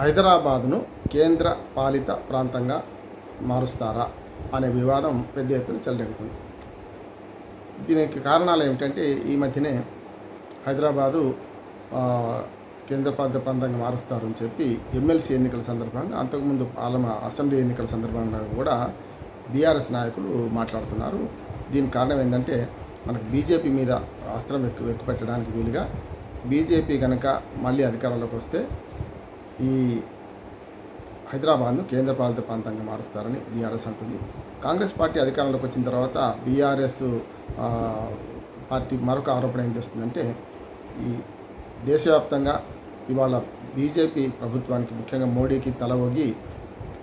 హైదరాబాదును కేంద్ర పాలిత ప్రాంతంగా మారుస్తారా అనే వివాదం పెద్ద ఎత్తున చెలరెగుతుంది. దీనికి కారణాలు ఏమిటంటే ఈ మధ్యనే హైదరాబాదు కేంద్ర పాలిత ప్రాంతంగా మారుస్తారని చెప్పి ఎమ్మెల్సీ ఎన్నికల సందర్భంగా అంతకుముందు పార్లమా అసెంబ్లీ ఎన్నికల సందర్భంగా కూడా బీఆర్ఎస్ నాయకులు మాట్లాడుతున్నారు. దీని కారణం ఏంటంటే మనకు బీజేపీ మీద అస్త్రం ఎక్కు ఎక్కుపెట్టడానికి వీలుగా బీజేపీ కనుక మళ్ళీ అధికారంలోకి వస్తే ఈ హైదరాబాద్ను కేంద్ర పాలిత ప్రాంతంగా మారుస్తారని బీఆర్ఎస్ అంటుంది. కాంగ్రెస్ పార్టీ అధికారంలోకి వచ్చిన తర్వాత బీఆర్ఎస్ పార్టీ మరొక ఆరోపణ ఏం చేస్తుందంటే ఈ దేశవ్యాప్తంగా ఇవాళ బీజేపీ ప్రభుత్వానికి ముఖ్యంగా మోడీకి తల ఒగి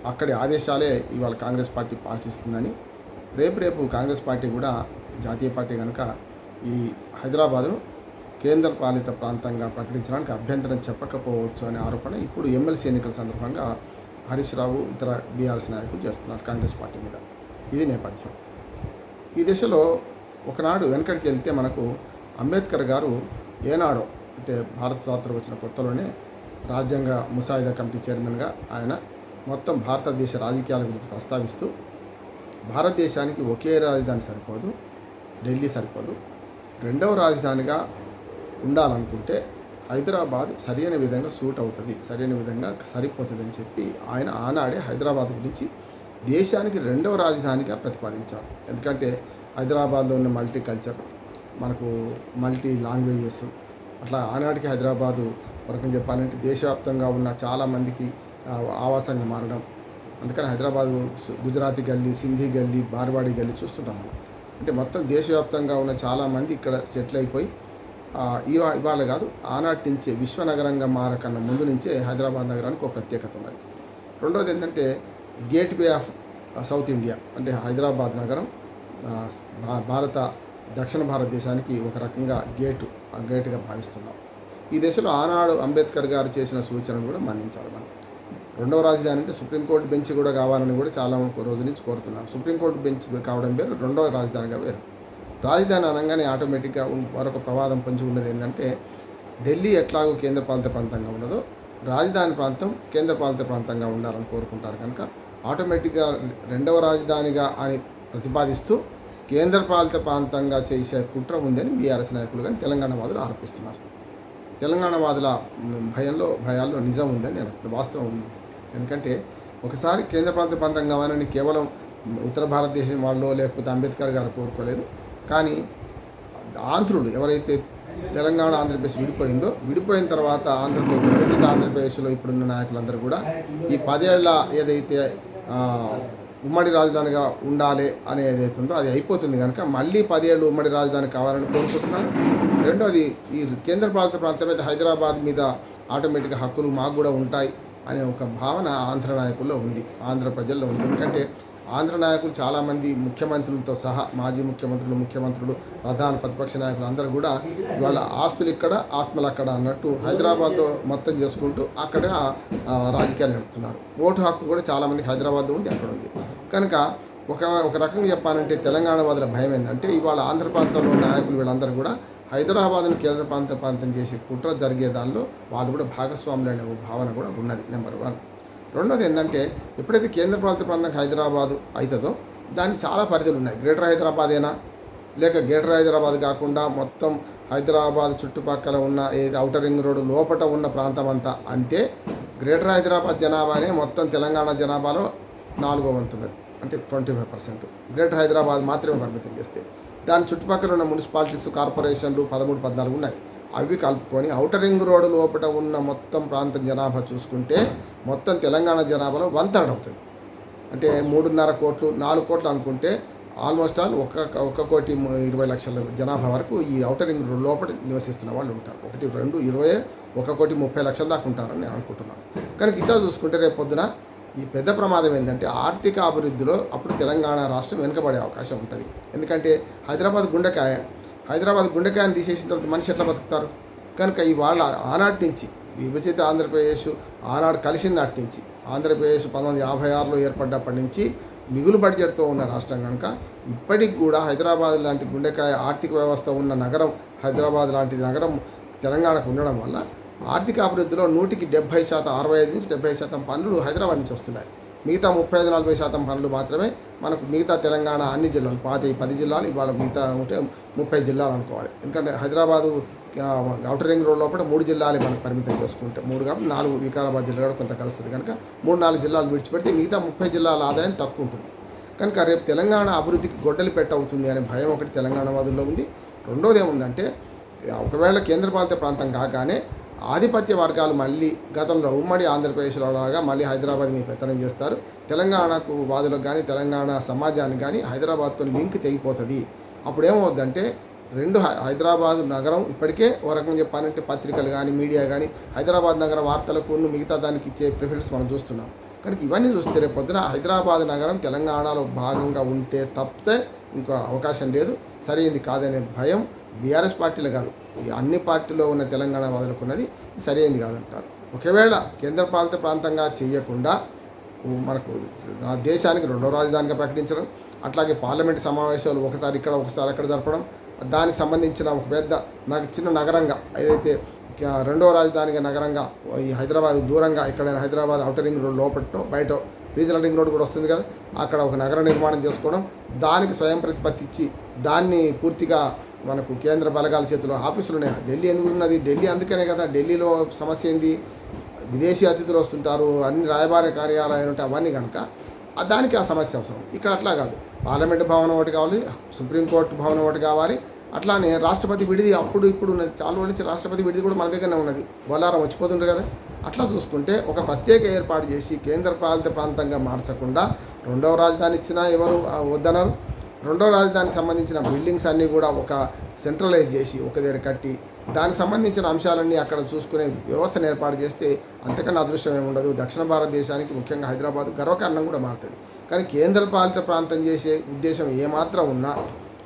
అక్కడి ఆదేశాలే ఇవాళ కాంగ్రెస్ పార్టీ పాటిస్తుందని రేపు రేపు కాంగ్రెస్ పార్టీ కూడా జాతీయ పార్టీ కనుక ఈ హైదరాబాద్ను కేంద్ర పాలిత ప్రాంతంగా ప్రకటించడానికి అభ్యంతరం చెప్పకపోవచ్చు అనే ఆరోపణ ఇప్పుడు ఎమ్మెల్సీ ఎన్నికల సందర్భంగా హరీష్ రావు ఇతర బీఆర్ఎస్ నాయకులు చేస్తున్నారు కాంగ్రెస్ పార్టీ మీద. ఇది నేపథ్యం. ఈ దిశలో ఒకనాడు వెనకడికి వెళ్తే మనకు అంబేద్కర్ గారు ఏనాడో అంటే భారత స్వాతంత్రం వచ్చిన కొత్తలోనే రాజ్యాంగ ముసాయిదా కమిటీ చైర్మన్గా ఆయన మొత్తం భారతదేశ రాజకీయాల గురించి ప్రస్తావిస్తూ భారతదేశానికి ఒకే రాజధాని సరిపోదు ఢిల్లీ సరిపోదు రెండవ రాజధానిగా ఉండాలనుకుంటే హైదరాబాద్ సరైన విధంగా సూట్ అవుతుంది సరైన విధంగా సరిపోతుంది అని చెప్పి ఆయన ఆనాడే హైదరాబాద్ గురించి దేశానికి రెండవ రాజధానిగా ప్రతిపాదించారు. ఎందుకంటే హైదరాబాద్లో ఉన్న మల్టీ కల్చర్ మనకు మల్టీ లాంగ్వేజెస్ అట్లా ఆనాటికి హైదరాబాదు వరకు చెప్పాలంటే దేశవ్యాప్తంగా ఉన్న చాలామందికి ఆవాసంగా మారడం. అందుకని హైదరాబాద్ గుజరాతీ గల్లీ సింధీ గల్లీ బార్వాడి గల్లీ చూస్తుంటాం మనం. అంటే మొత్తం దేశవ్యాప్తంగా ఉన్న చాలామంది ఇక్కడ సెటిల్ అయిపోయి ఇవా ఇవాళ కాదు ఆనాటి నుంచే విశ్వనగరంగా మారకన్నా ముందు నుంచే హైదరాబాద్ నగరానికి ఒక ప్రత్యేకత ఉన్నది. రెండోది ఏంటంటే gateway of south India అంటే హైదరాబాద్ నగరం భారత దక్షిణ భారతదేశానికి ఒక రకంగా గేటు ఆ గేటుగా భావిస్తున్నాం. ఈ దశలో ఆనాడు అంబేద్కర్ గారు చేసిన సూచనలు కూడా మన్నించాలి మనం. రెండవ రాజధాని అంటే సుప్రీంకోర్టు బెంచ్ కూడా కావాలని కూడా చాలా రోజు నుంచి కోరుతున్నారు. సుప్రీంకోర్టు బెంచ్ కావడం వేరు రెండవ రాజధానిగా వేరు. రాజధాని అనగానే ఆటోమేటిక్గా మరొక ప్రమాదం పొంచి ఉన్నది ఏంటంటే ఢిల్లీ ఎట్లాగో కేంద్ర పాలిత ప్రాంతంగా ఉన్నదో రాజధాని ప్రాంతం కేంద్ర పాలిత ప్రాంతంగా ఉండాలని కోరుకుంటారు కనుక ఆటోమేటిక్గా రెండవ రాజధానిగా అని ప్రతిపాదిస్తూ కేంద్ర పాలిత ప్రాంతంగా చేసే కుట్ర ఉందని బీఆర్ఎస్ నాయకులు కానీ తెలంగాణ వాదులు ఆరోపిస్తున్నారు. తెలంగాణ వాదుల భయంలో భయాల్లో నిజం ఉందని నేను వాస్తవం ఉంది. ఎందుకంటే ఒకసారి కేంద్ర ప్రాంత ప్రాంతం కావాలని కేవలం ఉత్తర భారతదేశం వాళ్ళు లేకపోతే అంబేద్కర్ గారు కోరుకోలేదు. కానీ ఆంధ్రులు ఎవరైతే తెలంగాణ ఆంధ్రప్రదేశ్ విడిపోయిందో విడిపోయిన తర్వాత ఆంధ్రప్రదేశ్ విభజిత ఆంధ్రప్రదేశ్లో ఇప్పుడున్న నాయకులందరూ కూడా ఈ పదేళ్ళ ఏదైతే ఉమ్మడి రాజధానిగా ఉండాలి అనే ఏదైతే ఉందో అది అయిపోతుంది కనుక మళ్ళీ పదేళ్ళు ఉమ్మడి రాజధాని కావాలని కోరుకుంటున్నారు రెండోది ఈ కేంద్ర పాలిత ప్రాంతం అయితే హైదరాబాద్ మీద ఆటోమేటిక్గా హక్కులు మాకు కూడా ఉంటాయి అనే ఒక భావన ఆంధ్ర నాయకుల్లో ఉంది ఆంధ్ర ప్రజల్లో ఉంది. ఎందుకంటే ఆంధ్ర నాయకులు చాలామంది ముఖ్యమంత్రులతో సహా మాజీ ముఖ్యమంత్రులు ముఖ్యమంత్రులు ప్రధాన ప్రతిపక్ష నాయకులు అందరూ కూడా ఇవాళ ఆస్తులు ఇక్కడ ఆత్మలు అక్కడ అన్నట్టు హైదరాబాద్లో మొత్తం చేసుకుంటూ అక్కడ రాజకీయాలు నడుపుతున్నారు. ఓటు హక్కు కూడా చాలామందికి హైదరాబాద్ ఉంది అక్కడ ఉంది. కనుక ఒక ఒక రకంగా చెప్పాలంటే తెలంగాణ వాదుల భయం ఏంటంటే ఇవాళ ఆంధ్ర ప్రాంతంలో నాయకులు వీళ్ళందరూ కూడా హైదరాబాద్ను కేంద్ర ప్రాంత ప్రాంతం చేసే కుట్ర జరిగే దానిలో వాళ్ళు కూడా భాగస్వాములు అనే భావన కూడా ఉన్నది నెంబర్ వన్. రెండోది ఏంటంటే ఎప్పుడైతే కేంద్ర ప్రభుత్వ ప్రాంతం హైదరాబాదు అవుతుందో దానికి చాలా పరిధులు ఉన్నాయి. గ్రేటర్ హైదరాబాదేనా లేక గ్రేటర్ హైదరాబాద్ కాకుండా మొత్తం హైదరాబాద్ చుట్టుపక్కల ఉన్న ఏది అవుటర్ రింగ్ రోడ్డు లోపట ఉన్న ప్రాంతం అంతా అంటే గ్రేటర్ హైదరాబాద్ జనాభానే మొత్తం తెలంగాణ జనాభాలో నాలుగో వంతున్నది. అంటే twenty five percent. Greater Hyderabad మాత్రమే పరిమితం చేస్తే. దాని చుట్టుపక్కల ఉన్న మున్సిపాలిటీస్ కార్పొరేషన్లు పదమూడు పద్నాలుగు ఉన్నాయి. అవి కలుపుకొని ఔటర్ రింగ్ రోడ్డు లోపల ఉన్న మొత్తం ప్రాంతం జనాభా చూసుకుంటే మొత్తం తెలంగాణ జనాభాలో వన్ థర్డ్ అవుతుంది. అంటే మూడున్నర కోట్లు నాలుగు కోట్లు అనుకుంటే ఆల్మోస్ట్ ఆల్ ఒక ఒక కోటి ఇరవై లక్షల జనాభా వరకు ఈ ఔటర్ రింగ్ రోడ్ లోపల నివసిస్తున్న వాళ్ళు ఉంటారు. ఒకటి రెండు ఇరవై ఒక కోటి ముప్పై లక్షల దాకా ఉంటారని నేను అనుకుంటున్నాను. కనుక ఇట్లా చూసుకుంటే రేపు పొద్దున ఈ పెద్ద ప్రమాదం ఏంటంటే ఆర్థిక అభివృద్ధిలో అప్పుడు తెలంగాణ రాష్ట్రం వెనుకబడే అవకాశం ఉంటుంది. ఎందుకంటే హైదరాబాద్ గుండెకాయ హైదరాబాద్ గుండెకాయని తీసేసిన తర్వాత మనిషి ఎట్లా బతుకుతారు? కనుక ఇవాళ ఆనాటి నుంచి విభజిత ఆంధ్రప్రదేశ్ ఆనాడు కలిసిన నాటి నుంచి ఆంధ్రప్రదేశ్ పంతొమ్మిది యాభై ఆరులో ఏర్పడ్డప్పటి నుంచి మిగులు బడ్జెట్తో ఉన్న రాష్ట్రం కనుక ఇప్పటికి కూడా హైదరాబాద్ లాంటి గుండెకాయ ఆర్థిక వ్యవస్థ ఉన్న నగరం హైదరాబాద్ లాంటి నగరం తెలంగాణకు ఉండడం వల్ల ఆర్థిక అభివృద్ధిలో నూటికి డెబ్బై శాతం అరవై ఐదు నుంచి డెబ్బై శాతం పనులు హైదరాబాద్ నుంచి వస్తున్నాయి. మిగతా ముప్పై ఐదు నలభై శాతం పనులు మాత్రమే మనకు మిగతా తెలంగాణ అన్ని జిల్లాలు పాత పది జిల్లాలు ఇవాళ మిగతా ఉంటే ముప్పై జిల్లాలు అనుకోవాలి. ఎందుకంటే హైదరాబాదు అవుటర్ రింగ్ రోడ్ లోపల మూడు జిల్లాలే మనకు పరిమితం చేసుకుంటే మూడు కాబట్టి నాలుగు వికారాబాద్ జిల్లా కూడా కొంత కలుస్తుంది కనుక మూడు నాలుగు జిల్లాలు విడిచిపెడితే మిగతా ముప్పై జిల్లాల ఆదాయం తక్కువ ఉంటుంది. కనుక రేపు తెలంగాణ అభివృద్ధికి గొడ్డలి పెట్టవుతుంది అనే భయం ఒకటి తెలంగాణ వాదుల్లో ఉంది. రెండోది ఏముందంటే ఒకవేళ కేంద్రపాలిత ప్రాంతం కాగానే ఆధిపత్య వర్గాలు మళ్ళీ గతంలో ఉమ్మడి ఆంధ్రప్రదేశ్లో లాగా మళ్ళీ హైదరాబాద్ మీ పెత్తనం చేస్తారు. తెలంగాణకు వాదులకు కానీ తెలంగాణ సమాజానికి కానీ హైదరాబాద్తో లింక్ తెగిపోతుంది. అప్పుడు ఏమవుద్దంటే రెండు హై- హైదరాబాద్ నగరం ఇప్పటికే ఓ రకంగా చెప్పాలంటే పత్రికలు కానీ మీడియా కానీ హైదరాబాద్ నగర వార్తలకు మిగతా దానికి ఇచ్చే ప్రిఫరెన్స్ మనం చూస్తున్నాం. కనుక ఇవన్నీ చూస్తే రేపు పొద్దున హైదరాబాద్ నగరం తెలంగాణలో భాగంగా ఉంటే తప్పితే ఇంకో అవకాశం లేదు. సరైనది కాదనే భయం బీఆర్ఎస్ పార్టీలో కాదు. ఈ అన్ని పార్టీలో ఉన్న తెలంగాణ వదులుకున్నది సరైనది కాదంటారు. ఒకవేళ కేంద్రపాలిత ప్రాంతంగా చేయకుండా మనకు దేశానికి రెండో రాజధానిగా ప్రకటించడం అట్లాగే పార్లమెంట్ సమావేశాలు ఒకసారి ఇక్కడ ఒకసారి అక్కడ జరపడం దానికి సంబంధించిన ఒక పెద్ద నాకు చిన్న నగరంగా ఏదైతే రెండో రెండవ రాజధానిగా నగరంగా ఈ హైదరాబాద్ దూరంగా ఇక్కడ హైదరాబాద్ అవుటర్ రింగ్ రోడ్ లోపట్లో బయట రీజనల్ రింగ్ రోడ్ కూడా వస్తుంది కదా అక్కడ ఒక నగర నిర్మాణం చేసుకోవడం దానికి స్వయం ప్రతిపత్తి ఇచ్చి దాన్ని పూర్తిగా మనకు కేంద్ర బలగాల చేతిలో ఆఫీసులు ఉన్నాయి? ఢిల్లీ ఎందుకు ఉన్నది? ఢిల్లీ అందుకనే కదా ఢిల్లీలో సమస్య ఏంది? విదేశీ అతిథులు వస్తుంటారు అన్ని రాయబార కార్యాలయాలు ఉంటాయి అవన్నీ కనుక దానికి ఆ సమస్య అవసరం. ఇక్కడ అట్లా కాదు. పార్లమెంటు భవనం ఒకటి కావాలి సుప్రీంకోర్టు భవనం ఒకటి కావాలి అట్లానే రాష్ట్రపతి విడిది అప్పుడు ఇప్పుడు ఉన్నది. చాలా రోజుల నుంచి రాష్ట్రపతి విడిది కూడా మన దగ్గరనే ఉన్నది. బొల్లారం వచ్చిపోతుండే కదా. అట్లా చూసుకుంటే ఒక ప్రత్యేక ఏర్పాటు చేసి కేంద్ర పాలిత ప్రాంతంగా మార్చకుండా రెండవ రాజధాని ఇచ్చినా ఎవరు? వద్దనరు వద్దన్నారు. రెండో రాజధానికి సంబంధించిన బిల్డింగ్స్ అన్నీ కూడా ఒక సెంట్రలైజ్ చేసి ఒక దగ్గర కట్టి దానికి సంబంధించిన అంశాలన్నీ అక్కడ చూసుకునే వ్యవస్థను ఏర్పాటు చేస్తే అంతకన్నా అదృష్టం ఏముండదు దక్షిణ భారతదేశానికి ముఖ్యంగా హైదరాబాద్ గర్వకారణం కూడా మారుతుంది. కానీ కేంద్ర పాలిత ప్రాంతం చేసే ఉద్దేశం ఏమాత్రం ఉన్నా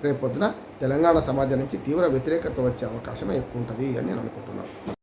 రేపొద్దున తెలంగాణ సమాజం నుంచి తీవ్ర వ్యతిరేకత వచ్చే అవకాశం ఎక్కువ ఉంటుంది అని నేను అనుకుంటున్నాను.